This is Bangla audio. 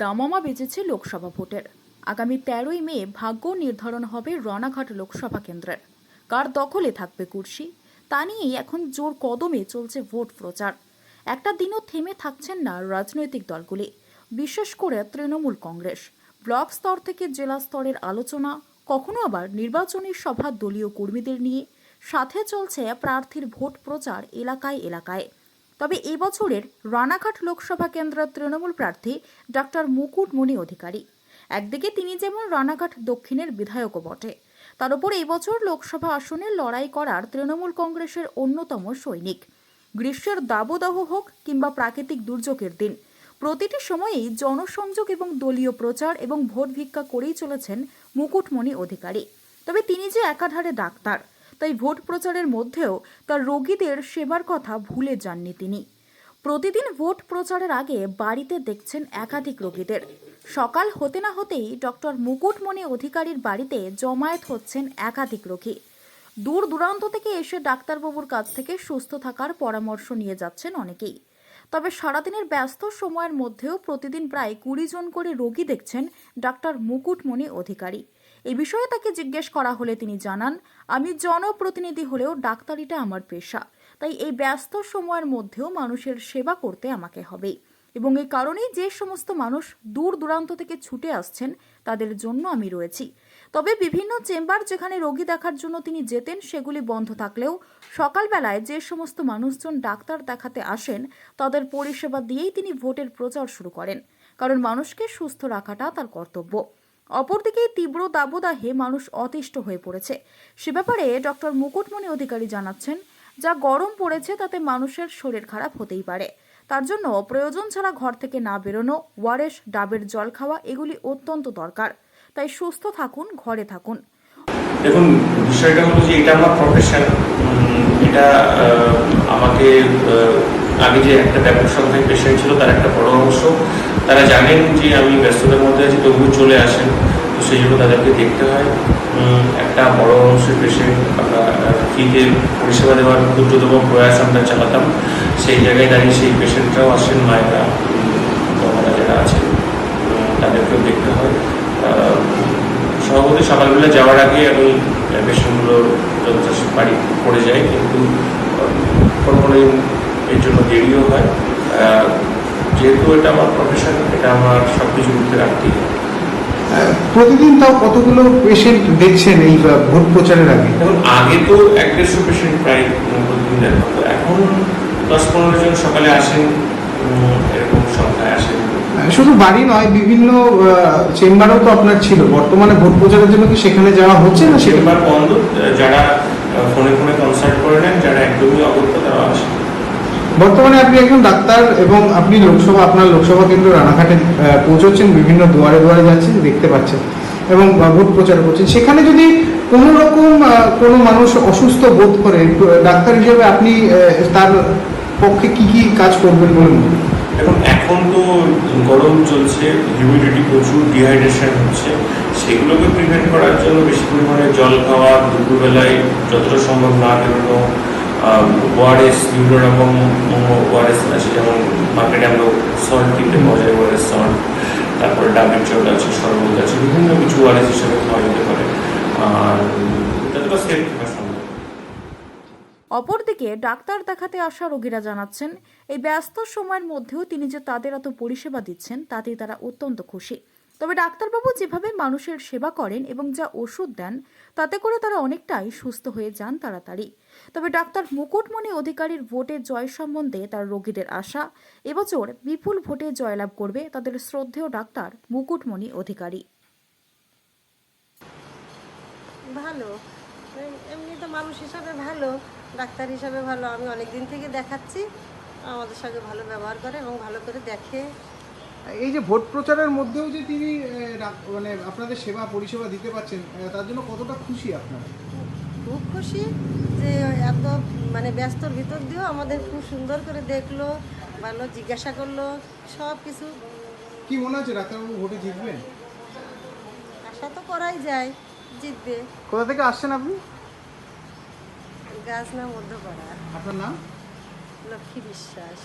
দামামা বেজেছে লোকসভা ভোটের। আগামী তেরোই মে ভাগ্য নির্ধারণ হবে রানাঘাট লোকসভা কেন্দ্রের। কার দখলে থাকবে কুর্সি তা নিয়েই এখন জোর কদমে চলছে ভোট প্রচার। একটা দিনও থেমে থাকছেন না রাজনৈতিক দলগুলি, বিশেষ করে তৃণমূল কংগ্রেস। ব্লক স্তর থেকে জেলা স্তরের আলোচনা, কখনো আবার নির্বাচনী সভা দলীয় কর্মীদের নিয়ে। সাথে চলছে প্রার্থীর ভোট প্রচার এলাকায় এলাকায়। তবে এবছরের রানাঘাট লোকসভা কেন্দ্রের তৃণমূল প্রার্থী ডক্টর মুকুটমণি অধিকারী। একদিকে তিনি যেমন রানাঘাট দক্ষিণের বিধায়কও বটে, তার উপর এবছর লোকসভা আসনে লড়াই করার তৃণমূল কংগ্রেসের অন্যতম সৈনিক। গ্রীষ্মের দাবদাহ হোক কিংবা প্রাকৃতিক দুর্যোগের দিন, প্রতিটি সময়েই জনসংযোগ এবং দলীয় প্রচার এবং ভোট ভিক্ষা করেই চলেছেন মুকুটমণি অধিকারী। তবে তিনি যে একাধারে ডাক্তার তাই ভোট প্রচারের মধ্যেও তার রোগীদের সেবার কথা ভুলে যাননি তিনি। প্রতিদিন ভোট প্রচারের আগে বাড়িতে দেখছেন একাধিক রোগীদের। সকাল হতে না হতেই ডক্টর মুকুটমণি অধিকারীর বাড়িতে জমায়েত হচ্ছেন একাধিক রোগী। দূর দূরান্ত থেকে এসে ডাক্তারবাবুর কাছ থেকে সুস্থ থাকার পরামর্শ নিয়ে যাচ্ছেন অনেকেই। তবে সারাদিনের ব্যস্ত সময়ের মধ্যেও প্রতিদিন প্রায় কুড়ি জন করে রোগী দেখছেন ডাক্তার মুকুটমণি অধিকারী। এ বিষয়ে তাকে জিজ্ঞেস করা হলে তিনি জানান, আমি জনপ্রতিনিধি হলেও ডাক্তারিটা আমার পেশা। তাই এই ব্যস্ত সময়ের মধ্যেও মানুষের সেবা করতে আমাকে হবে। এবং এই কারণেই যে সমস্ত মানুষ দূর দূরান্ত থেকে ছুটে আসছেন, তাদের জন্য আমি রয়েছি। তবে বিভিন্ন চেম্বার যেখানে রোগী দেখার জন্য তিনি যেতেন, সেগুলি বন্ধ থাকলেও সকালবেলায় যে সমস্ত মানুষজন ডাক্তার দেখাতে আসেন, তাদের পরিষেবা দিয়েই তিনি ভোটের প্রচার শুরু করেন। কারণ মানুষকে সুস্থ রাখাটা তার কর্তব্য। অপরদিকে তীব্র দাবদাহে মানুষ অতিষ্ঠ হয়ে পড়েছে। সে ব্যাপারে ডক্টর মুকুটমণি অধিকারী জানাচ্ছেন, যা গরম পড়েছে তাতে মানুষের শরীর খারাপ হতেই পারে। তার জন্য প্রয়োজন ছাড়া ঘর থেকে না বেরোনো ওয়ারেস ডাবের জল খাওয়া এগুলি অত্যন্ত দরকার। তাই সুস্থ থাকুন, ঘরে থাকুন। দেখুন, বিষয়টা হলো যে এটা আমার প্রফেশন এটা আমাকে আগে যে একটা ব্যাপক সংখ্যায় পেশেন্ট ছিল, তার একটা বড় অংশ। তারা জানেন যে আমি ব্যস্ততার মধ্যে আছি, তবুও চলে আসেন। তো সেই জন্য তাদেরকে দেখতে হয়। একটা বড় অংশের পেশেন্ট আমরা ফ্রিতে পরিষেবা দেওয়ার ক্ষুদ্রতম প্রয়াস আমরা চালাতাম। সেই জায়গায় দাঁড়িয়ে সেই পেশেন্টরাও আসেন, মায়েরা বাবারা যারা আছেন তাদেরকেও দেখতে হয়। সভাপতি সকালবেলা যাওয়ার আগে আমি পেশেন্টগুলোর যথেষ্ট বাড়ি পড়ে যাই, কিন্তু কোনো কোনো এর জন্য দেরিও হয়। যেহেতু এটা আমার প্রফেশন এটা আমার সব কিছু উঠতে রাখতেই হয়। প্রতিদিন তাও কতগুলো পেশেন্ট দেখছেন এই ভোট প্রচারের আগে? এখন আগে তো এক দেড়শো পেশেন্ট প্রায় প্রতিদিন দেখা হতো এখন দশ পনেরো জন সকালে আসেন এরকম সংখ্যায় আসেন। শুধু বাড়ি নয় বিভিন্ন চেম্বারও তো আপনার ছিল। বর্তমানে ভোট প্রচারের জন্য কি সেখানে যাওয়া হচ্ছে না চেম্বার বন্ধ যারা ফোনে ফোনে কনসাল্ট করে নেন যারা একদমই অবদ্ধ তারা আসেন। বর্তমানে আপনি একজন ডাক্তার এবং আপনি লোকসভা, আপনার লোকসভা কেন্দ্র রানাঘাটে পৌঁছচ্ছেন, বিভিন্ন দুয়ারে দুয়ারে যাচ্ছেন, দেখতে পাচ্ছেন এবং ভোট প্রচার করছেন। সেখানে যদি কোনো রকম কোনো মানুষ অসুস্থ বোধ করে ডাক্তার হিসেবে আপনি তার পক্ষে কি কি কাজ করবেন বলুন? এখন এখন তো গরম চলছে হিউমিডিটি প্রচুর ডিহাইড্রেশন হচ্ছে। সেগুলোকে প্রিভেন্ট করার জন্য বেশি পরিমাণে জল খাওয়া, দুপুরবেলায় যতটা সম্ভব না বেরোনো ওয়ারেস বিভিন্ন রকম ওয়ারেস আছে যেমন মার্কেটে আমরা সল্ট কিনতে পাওয়া যায় ওয়ারেস সল্ট তারপরে ডাবের জল আছে শরবত আছে বিভিন্ন কিছু ওয়ারেস হিসেবে খাওয়া যেতে পারে। আর অপরদিকে ডাক্তার দেখাতে আসা রোগীরা জানাচ্ছেন এই ব্যস্ত সময়ের মধ্যেও তিনি যে তাদের এত পরিষেবা দিচ্ছেন তাতেই তারা অত্যন্ত খুশি। তবে ডাক্তারবাবু যেভাবে মানুষের সেবা করেন এবং যা ওষুধ দেন, তাতে করে তারা অনেকটাই সুস্থ হয়ে যান তাড়াতাড়ি। তবে ডাক্তার মুকুটমণি অধিকারীর ভোটে জয় সম্বন্ধে তার রোগীদের আশা, এবছর বিপুল ভোটে জয়লাভ করবে তাদের শ্রদ্ধেয় ডাক্তার মুকুটমণি অধিকারী। ভালো। এম- এমনি তো মানুষ হিসাবে ভালো, ডাক্তার হিসাবে ভালো। আমি অনেক দিন থেকে দেখাচ্ছি। আমাদের সঙ্গে ভালো ব্যবহার করে এবং ভালো করে দেখে এই যে ভোট প্রচারের মধ্যেও যে তিনি মানে আপনাদের সেবা পরিষেবা দিতে পারছেন তার জন্য কতটা খুশি আপনারা? খুব খুশি যে এত মানে ব্যস্তর ভিতর দিয়েও আমাদের খুব সুন্দর করে দেখল ভালো জিজ্ঞাসা করল সব কিছু। কি মনে হচ্ছে ডাক্তারবাবু ভোটে জিতবেন আশা তো করাই যায় জিতবে। কোথা থেকে আসছেন আপনি? গাছ না মধ্যপাড়া। আপনার নাম? লক্ষ্মী বিশ্বাস।